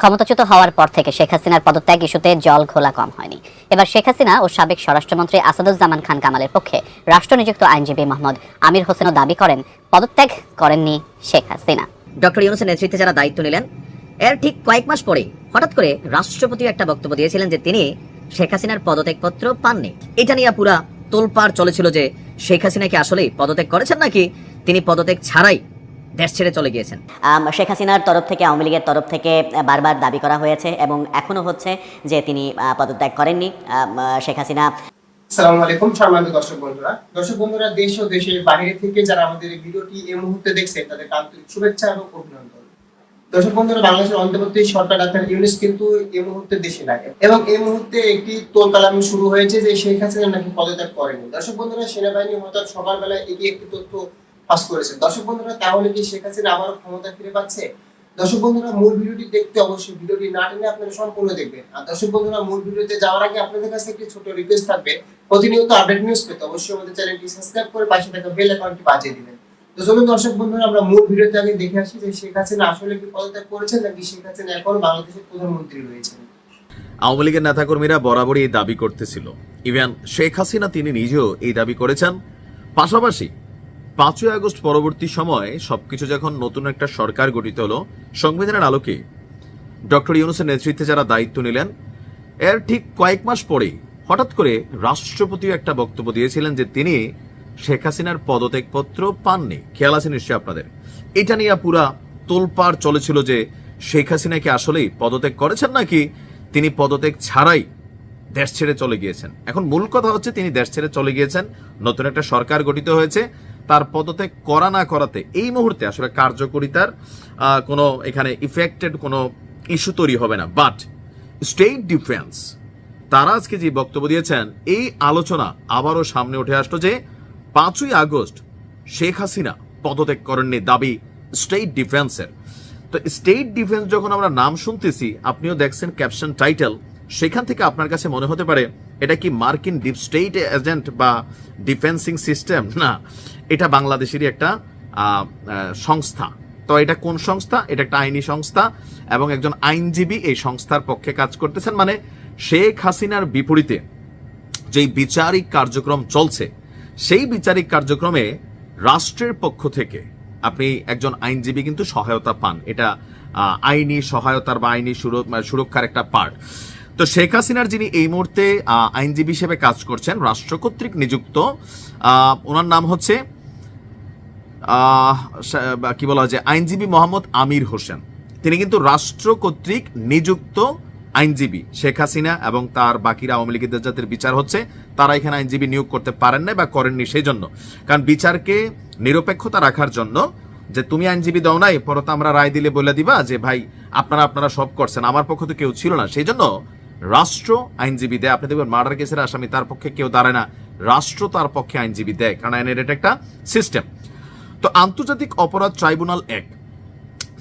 ক্ষমতাচ্যুত হওয়ার পর থেকে শেখ হাসিনার পদত্যাগ ইস্যুতে জল ঘোলা কম হয়নি। এবার শেখ হাসিনা ও সাবেক স্বরাষ্ট্রমন্ত্রী আসাদুজ্জামান খান কামালের পক্ষে রাষ্ট্রনিযুক্ত আইনজীবী মোহাম্মদ আমির হোসেনও দাবি করেন, পদত্যাগ করেননি শেখ হাসিনা। ডক্টর ইউনুসের নেতৃত্বে যারা দায়িত্ব নিলেন, এর ঠিক কয়েক মাস পরে হঠাৎ করে রাষ্ট্রপতি একটা বক্তব্য দিয়েছিলেন যে তিনি শেখ হাসিনার পদত্যাগপত্র পাননি। এটা নিয়ে পুরা তোলপাড় চলেছিল যে শেখ হাসিনা কি আসলেই পদত্যাগ করেছেন নাকি তিনি পদত্যাগ ছাড়াই দেশ ছেড়ে চলে গিয়েছেন। শেখ হাসিনার তরফ থেকে আওয়ামী লীগের তরফ থেকে বারবার দাবি করা হয়েছে এবং এখনও হচ্ছে যে তিনি পদত্যাগ করেননি। শেখ হাসিনা আসসালামু আলাইকুম সম্মানিত দর্শক বন্ধুরা। দর্শক বন্ধুরা দেশ ও দেশের বাইরে থেকে যারা আমাদের এই ভিডিওটি এই মুহূর্তে দেখছেন তাদের আন্তরিক শুভেচ্ছা এবং অভিনন্দন। দর্শক বন্ধুরা বাংলাদেশের অন্তর্বর্তী সরকার ডাক্তার ইউনিস কিন্তু এই মুহূর্তে দেশে নাই এবং এই মুহূর্তে একটি তোলকালামি শুরু হয়েছে যে শেখ হাসিনা নাকি পদত্যাগ করেনি। দর্শক বন্ধুরা সেনাবাহিনী হঠাৎ সকালবেলা এগিয়ে একটি তথ্য পাস করেছে দর্শক বন্ধুরা, তাহলে কি শেখ হাসিনা আবারও ক্ষমতা ফিরে পাচ্ছে? দর্শক বন্ধুরা, মূল ভিডিওটি দেখতে অবশ্যই ভিডিওটি না টেনে আপনারা সম্পূর্ণ দেখবেন। আর দর্শক বন্ধুরা, মূল ভিডিওতে যাওয়ার আগে আপনাদের কাছে একটি ছোট রিকোয়েস্ট থাকবে। প্রতিনিয়ত আপডেট নিউজ পেতে অবশ্যই আমাদের চ্যানেলটি সাবস্ক্রাইব করে পাশে থাকা বেল আইকনটি বাজিয়ে দিবেন। তো চলুন দর্শক বন্ধুরা, আমরা মূল ভিডিওতে আগে দেখে আসি যে শেখ হাসিনা আসলে কি পদত্যাগ করেছেন নাকি শেখ হাসিনা এখন বাংলাদেশের প্রধানমন্ত্রী রয়েছেন। আওয়ামী লীগের নেতাকর্মীরা বরাবরই এই দাবি করতেছিল। ইভেন শেখ হাসিনা তিনি নিজেও এই দাবি করেছেন। পাশাপাশি পাঁচই আগস্ট পরবর্তী সময়ে সবকিছু যখন নতুন একটা সরকার গঠিত হলো, সংবিধানের আলোকে ডক্টর ইউনুসের নেতৃত্বে যারা দায়িত্ব নিলেন, এর ঠিক কয়েক মাস পরেই হঠাৎ করে রাষ্ট্রপতিও একটা বক্তব্য দিয়েছিলেন যে তিনি শেখ হাসিনার পদত্যাগপত্র পাননি। খেয়াল আছে নিশ্চয়ই আপনাদের। এটা নিয়ে পুরা তোলপাড় চলেছিল যে শেখ হাসিনা কি আসলেই পদত্যাগ করেছেন নাকি তিনি পদত্যাগ ছাড়াই দেশ ছেড়ে চলে গিয়েছেন? এখন মূল কথা হচ্ছে তিনি দেশ ছেড়ে চলে গিয়েছেন, নতুন একটা সরকার গঠিত হয়েছে। তার পদত্যাগ করা না করাতে এই মুহূর্তে আসলে কার্যকরিতার কোনো এখানে ইফেক্টেড কোনো ইস্যু তৈরি হবে না। বাট স্টেট ডিফেন্স তারা আজকে যে বক্তব্য দিয়েছেন, এই আলোচনা আবারও সামনে উঠে আসলো যে পাঁচই আগস্ট শেখ হাসিনা পদত্যাগ করেননি দাবি স্টেট ডিফেন্সের তো স্টেট ডিফেন্স যখন আমরা নাম শুনতেছি, আপনিও দেখছেন ক্যাপশন টাইটেল সেখান থেকে আপনার কাছে মনে হতে পারে এটা কি মার্কিন ডিপ স্টেট এজেন্ট বা ডিফেন্সিং সিস্টেম না এটা বাংলাদেশেরই একটা সংস্থা। তো এটা কোন সংস্থা? এটা একটা আইনি সংস্থা এবং একজন আইনজীবী এই সংস্থার পক্ষে কাজ করতেছেন। মানে শেখ হাসিনার বিপরীতে যেই বিচারিক কার্যক্রম চলছে, সেই বিচারিক কার্যক্রমে রাষ্ট্রের পক্ষ থেকে আপনি একজন আইনজীবী কিন্তু সহায়তা পান। এটা আইনি সহায়তার বা আইনি সুর- সুরক্ষার একটা পার্ট তো শেখ হাসিনার যিনি এই মুহূর্তে আইনজীবী হিসেবে কাজ করছেন, রাষ্ট্র কর্তৃক নিযুক্ত ওনার নাম হচ্ছে কি বলা হয় যে, আইনজীবী মোহাম্মদ আমির হোসেন। তিনি কিন্তু রাষ্ট্র কর্তৃক নিযুক্ত আইনজীবী শেখ হাসিনা এবং তার বাকিরা আওয়ামী লীগের যাদের বিচার হচ্ছে। তারা এখানে আইনজীবী নিয়োগ করতে পারেন না বা করেননি সেই জন্য কারণ বিচারকে নিরপেক্ষতা রাখার জন্য যে, তুমি আইনজীবী দাও নাই, পরে তো আমরা রায় দিলে বলে দিবা যে, ভাই, আপনারা আপনারা সব করছেন, আমার পক্ষ তো কেউ ছিল না। সেই জন্য রাষ্ট্র আইনজীবী দেয়। আপনি দেখবেন মার্ডার কেসের আসামি তার পক্ষে কেউ দাঁড়ায় না। রাষ্ট্র তার পক্ষে আইনজীবী দেয়। কারণ আইনের এটা একটা সিস্টেম। তো আন্তর্জাতিক অপরাধ ট্রাইব্যুনাল এক।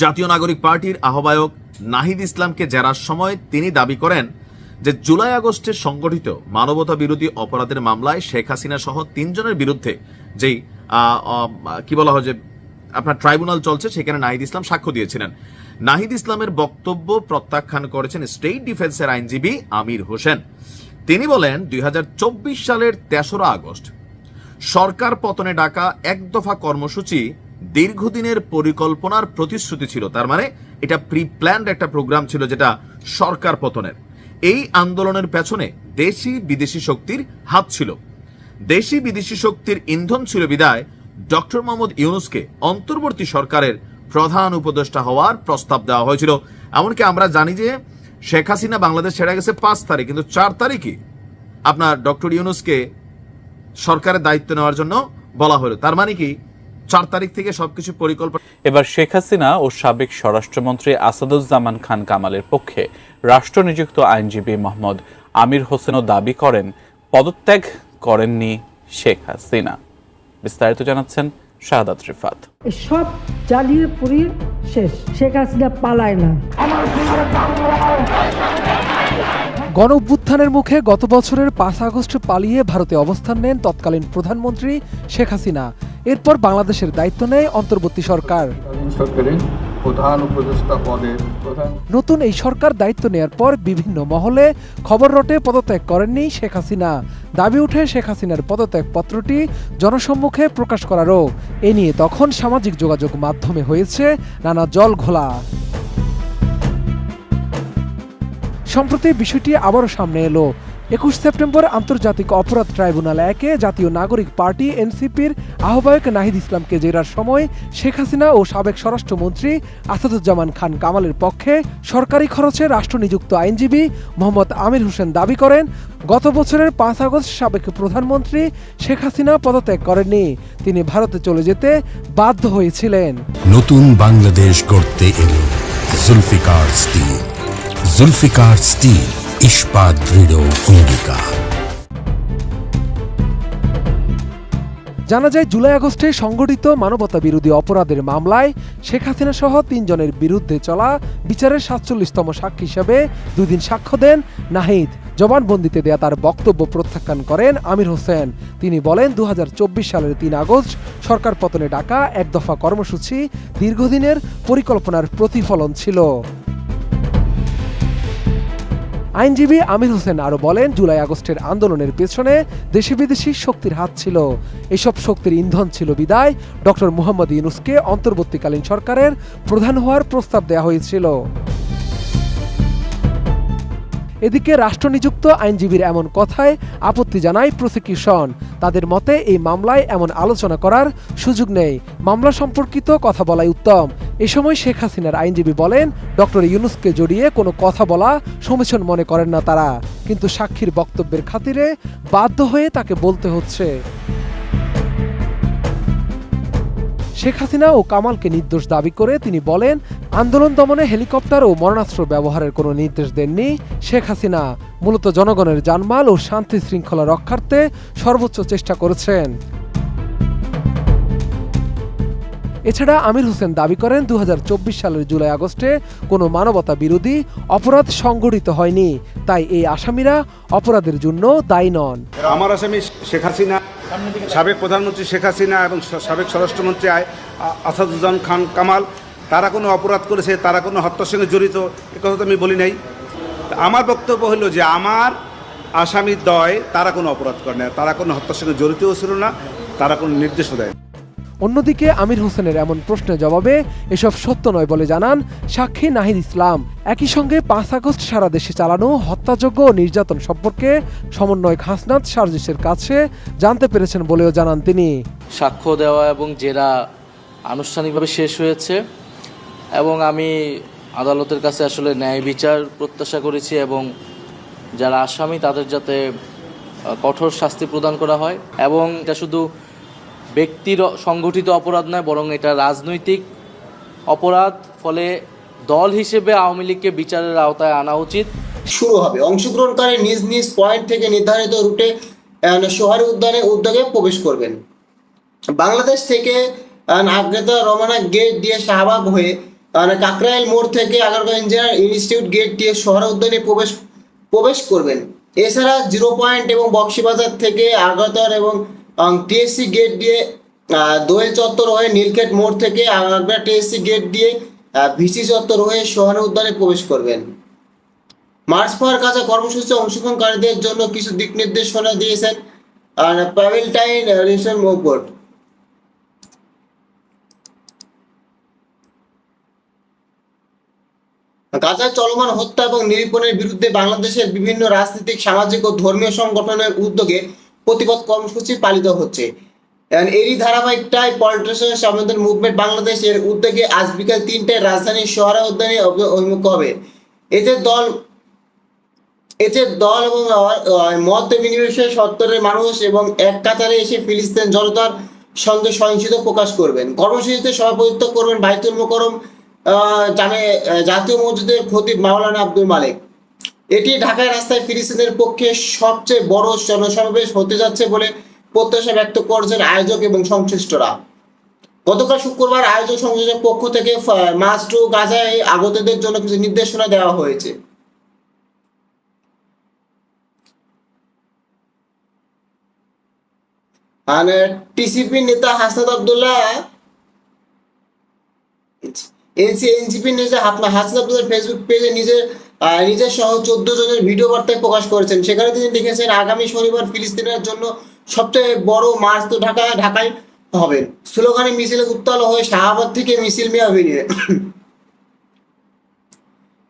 জাতীয় নাগরিক পার্টির আহ্বায়ক নাহিদ ইসলামকে জেরার সময় তিনি দাবি করেন যে জুলাই আগস্টে সংগঠিত মানবতা বিরোধী অপরাধের মামলায় শেখ হাসিনা সহ তিনজনের বিরুদ্ধে যেই কি বলা হয় যে আপনার ট্রাইব্যুনাল চলছে, সেখানে নাহিদ ইসলাম সাক্ষ্য দিয়েছিলেন। নাহিদ ইসলামের বক্তব্য প্রত্যাখ্যান করেছেন স্টেট ডিফেন্সের আইনজীবী আমির হোসেন। তিনি বলেন, দুই হাজার চব্বিশ সালের তেসরা আগস্ট সরকার পতনে ডাকা এক দফা কর্মসূচি দীর্ঘদিনের পরিকল্পনার প্রতিশ্রুতি ছিল। তার মানে এটা প্রি প্ল্যান্ড একটা প্রোগ্রাম ছিল যেটা সরকার পতনের। এই আন্দোলনের পেছনে দেশি বিদেশি শক্তির হাত ছিল। দেশি বিদেশি শক্তির ইন্ধন ছিল বিদায় ডক্টর মোহাম্মদ ইউনুসকে অন্তর্বর্তী সরকারের প্রধান উপদেষ্টা হওয়ার প্রস্তাব দেওয়া হয়েছিল। এমনকি আমরা জানি যে শেখ হাসিনা বাংলাদেশ ছেড়ে গেছে পাঁচ তারিখ, কিন্তু চার তারিখই আপনার ডক্টর ইউনুসকে সরকারের দায়িত্ব নেওয়ার জন্য বলা হলো। তার মানে কি? চার তারিখ থেকে সবকিছু পরিকল্পনা এবার শেখ হাসিনা ও সাবেক স্বরাষ্ট্রমন্ত্রী আসাদুজ্জামান খান কামালের পক্ষে রাষ্ট্রনিযুক্ত আইনজীবী মোহাম্মদ আমির হোসেনও দাবি করেন পদত্যাগ করেননি শেখ হাসিনা। বিস্তারিত জানাচ্ছেন শাহাদাত রিফাত। সব জ্বালিয়ে পুড়িয়ে শেষ। শেখ হাসিনা পালায় না। গণ মুখে গত বছরের পাঁচ আগস্ট পালিয়ে ভারতে অবস্থান নেন তৎকালীন প্রধানমন্ত্রী শেখ হাসিনা। এরপর বাংলাদেশের দায়িত্ব নেয় অন্তর্বর্তী সরকার। প্রধান উপদেষ্টা পদের নতুন এই সরকার দায়িত্ব নেয়ার পর বিভিন্ন মহলে খবর রটে পদত্যাগ করেননি শেখ হাসিনা। দাবি উঠে শেখ হাসিনার পদত্যাগ পত্রটি জনসম্মুখে প্রকাশ করারও। এ নিয়ে তখন সামাজিক যোগাযোগ মাধ্যমে হয়েছে নানা জল ঘোলা সম্প্রতি বিষয়টি আবারও সামনে এলো। একুশ সেপ্টেম্বর আন্তর্জাতিক অপরাধ ট্রাইব্যুনাল একে জাতীয় নাগরিক পার্টি, এনসিপির আহ্বায়ক নাহিদ ইসলামকে জেরার সময় শেখ হাসিনা ও সাবেক স্বরাষ্ট্রমন্ত্রী আসাদুজ্জামান খান কামালের পক্ষে সরকারি খরচে রাষ্ট্রনিযুক্ত আইনজীবী মোহাম্মদ আমির হোসেন দাবি করেন, গত বছরের পাঁচ আগস্ট সাবেক প্রধানমন্ত্রী শেখ হাসিনা পদত্যাগ করেননি। তিনি ভারতে চলে যেতে বাধ্য হয়েছিলেন। নতুন বাংলাদেশ গড়তে এলো জুলফিকার জুলফিকার স্টিল, ইস্পাত দৃঢ় অঙ্গীকার। জানা যায়, জুলাই আগস্টে সংগঠিত মানবতা বিরোধী অপরাধের মামলায় শেখ হাসিনা সহ তিনজনের বিরুদ্ধে চলা বিচারের সাতচল্লিশতম সাক্ষী হিসাবে দুই দিন সাক্ষ্য দেন নাহিদ। জবানবন্দিতে দেয়া তার বক্তব্য প্রত্যাখ্যান করেন আমির হোসেন। তিনি বলেন দু হাজার চব্বিশ সালের তিন আগস্ট সরকার পতনে ডাকা এক দফা কর্মসূচি দীর্ঘদিনের পরিকল্পনার প্রতিফলন ছিল। আইনজীবী আমির হোসেন আরও বলেন, জুলাই আগস্টের আন্দোলনের পেছনে দেশি বিদেশি শক্তির হাত ছিল। এসব শক্তির ইন্ধন ছিল বিদায়। ডক্টর মুহাম্মদ ইউনুসকে অন্তর্বর্তীকালীন সরকারের প্রধান হওয়ার প্রস্তাব দেওয়া হয়েছিল। এদিকে রাষ্ট্রনিযুক্ত আইনজীবীর এমন কথায় আপত্তি জানায় প্রসিকিউশন। তাদের মতে, এই মামলায় এমন আলোচনা করার সুযোগ নেই। মামলা সম্পর্কিত কথা বলাই উত্তম। এ সময় শেখ হাসিনার আইনজীবী বলেন, ডক্টর ইউনুসকে জড়িয়ে কোনো কথা বলা সমীচন মনে করেন না তারা। কিন্তু সাক্ষীর বক্তব্যের খাতিরে বাধ্য হয়ে তাকে বলতে হচ্ছে। শেখ হাসিনা ও কামালকে নির্দোষ দাবি করে তিনি বলেন, আন্দোলন দমনে হেলিকপ্টার ও মরণাস্ত্র ব্যবহারের কোনো নির্দেশ দেননি শেখ হাসিনা। মূলত জনগণের জানমাল ও শান্তি শৃঙ্খলা রক্ষার্থে সর্বোচ্চ চেষ্টা করেছেন। এছাড়া আমির হোসেন দাবি করেন দু হাজার চব্বিশ সালের জুলাই আগস্টে কোনো মানবতা বিরোধী অপরাধ সংঘটিত হয়নি। তাই এই আসামিরা অপরাধের জন্য দায়ী নন। আমার আসামি শেখ হাসিনা। সাবেক প্রধানমন্ত্রী শেখ হাসিনা এবং সাবেক স্বরাষ্ট্রমন্ত্রী আয় আ- আসাদুজ্জামান খান কামাল, তারা কোনো অপরাধ করেছে, তারা কোনো হত্যার সঙ্গে জড়িত, এ কথা তো আমি বলি নাই আমার বক্তব্য হলো যে আমার আসামি দয় তারা কোনো অপরাধ করে না তারা কোনো হত্যার সঙ্গে জড়িতও ছিল না, তারা কোনো নির্দেশও দেয়। অন্যদিকে আমির হোসেনের এমন প্রশ্নের জবাবে এসব সত্য নয় বলে জানান সাক্ষী নাহিদ ইসলাম। একই সঙ্গে পাঁচ আগস্ট সারা দেশে চালানো হত্যাযোগ্য ও নির্যাতন সম্পর্কে সমন্বয়ক হাসনাত সার্জিসের কাছে জানতে পেরেছেন বলেও জানান তিনি। সাক্ষ্য দেওয়া এবং জেরা আনুষ্ঠানিকভাবে শেষ হয়েছে এবং আমি আদালতের কাছে আসলে ন্যায় বিচার প্রত্যাশা করেছি এবং যারা আসামি তাদের যাতে কঠোর শাস্তি প্রদান করা হয় এবং এটা শুধু ব্যক্তির সংগঠিত অপরাধ নয়, বরং এটা রাজনৈতিক অপরাধ। ফলে দল হিসেবে আওয়ামী লীগকে বিচারের আওতায় আনা উচিত। শুরু হবে। অংশগ্রহণকারী নিজ নিজ পয়েন্ট থেকে নির্ধারিত রুটে সোহারি উদ্যানে, উদ্যোগে প্রবেশ করবেন। বাংলাদেশ থেকে আগ্রাতা রমানা গেট দিয়ে শাহবাগ হয়ে কাকরাইল মোড় থেকে আগারগাঁও ইঞ্জিনিয়ার ইনস্টিটিউট গেট দিয়ে সোহারা উদ্যানে প্রবেশ প্রবেশ করবেন। এছাড়া জিরো পয়েন্ট এবং বক্সিবাজার থেকে আগাতর এবং টিএসসি গেট দিয়ে দোয়েল চত্বর হয়ে নীলক্ষেত মোড় থেকে আগ্রা টিএসসি গেট দিয়ে ভিসি চত্বর হয়ে সোহানা উদ্যানে প্রবেশ করবেন। মার্চ পাওয়ার কাছে কর্মসূচি অংশগ্রহণকারীদের জন্য কিছু দিক নির্দেশনা দিয়েছেন, আর প্যাভেলটাইন রিসেন্ট বোর্ড গাজায় চলমান হত্যা এবং নিরীপণের বিরুদ্ধে বাংলাদেশের বিভিন্ন রাজনৈতিক, সামাজিক ও ধর্মীয় সংগঠনের উদ্যোগে প্রতিবাদ কর্মসূচি পালিত হচ্ছে। এরই ধারাবাহিকটায় পলিটিশিয়ান স্বাধীনতা মুভমেন্ট বাংলাদেশ এর উদ্যোগে আজ বিকাল তিনটায় রাজধানীর শহরা উদ্যানে অভিমুখ হবে। এতে দল এতে দল এবং মত বিনিময় সত্তরের মানুষ এবং এক কাতারে এসে ফিলিস্তিন জনতার সঙ্গে সহিংসিত প্রকাশ করবেন। কর্মসূচিতে সভাপতিত্ব করবেন বাইতুল মোকরম জামে জাতীয় মসজিদের খতিব মাওলানা আব্দুল মালিক। এটি ঢাকায় রাস্তায় ফিলিস্তিনের পক্ষে সবচেয়ে বড় জনসমাবেশ হতে যাচ্ছে বলে প্রত্যাশা ব্যক্ত করছেন আয়োজক এবং সংশ্লিষ্টরা। গতকাল শুক্রবার আয়োজক সংযোজক পক্ষ থেকে মাস টু গাজায় আগতদের জন্য কিছু নির্দেশনা দেওয়া হয়েছে। আর টিসিপি নেতা হাসনাত আবদুল্লাহ, এনসি এনসিপি নেতা হাসনা হাসনা আব্দুলের ফেসবুক পেজে নিজের নিজের সহ চোদ্দ জনের ভিডিও বার্তায় প্রকাশ করেছেন। সেখানে তিনি লিখেছেন, আগামী শনিবার ফিলিস্তিনের জন্য সবচেয়ে বড় মার্চ তো ঢাকা, ঢাকায় হবে। স্লোগানে মিছিলে উত্তাল হয়ে শাহাবাদ থেকে মিছিল মিয়া বেরিয়ে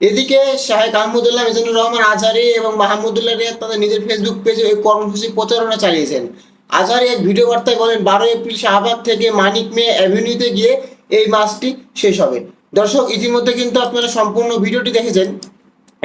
এদিকে শাহেক আহমদুল্লাহ, মিজানুর রহমান, আজহারি এবং মাহমুদুল্লাহ রিয়াদ তাদের নিজের ফেসবুক পেজে এই কর্মসূচি প্রচারণা চালিয়েছেন। আজহারি এক ভিডিও বার্তায় বলেন, বারো এপ্রিল শাহবাগ থেকে মানিক মেয়ে অ্যাভিনিউতে গিয়ে এই মাসটি শেষ হবে। দর্শক, ইতিমধ্যে কিন্তু আপনারা সম্পূর্ণ ভিডিওটি দেখেছেন।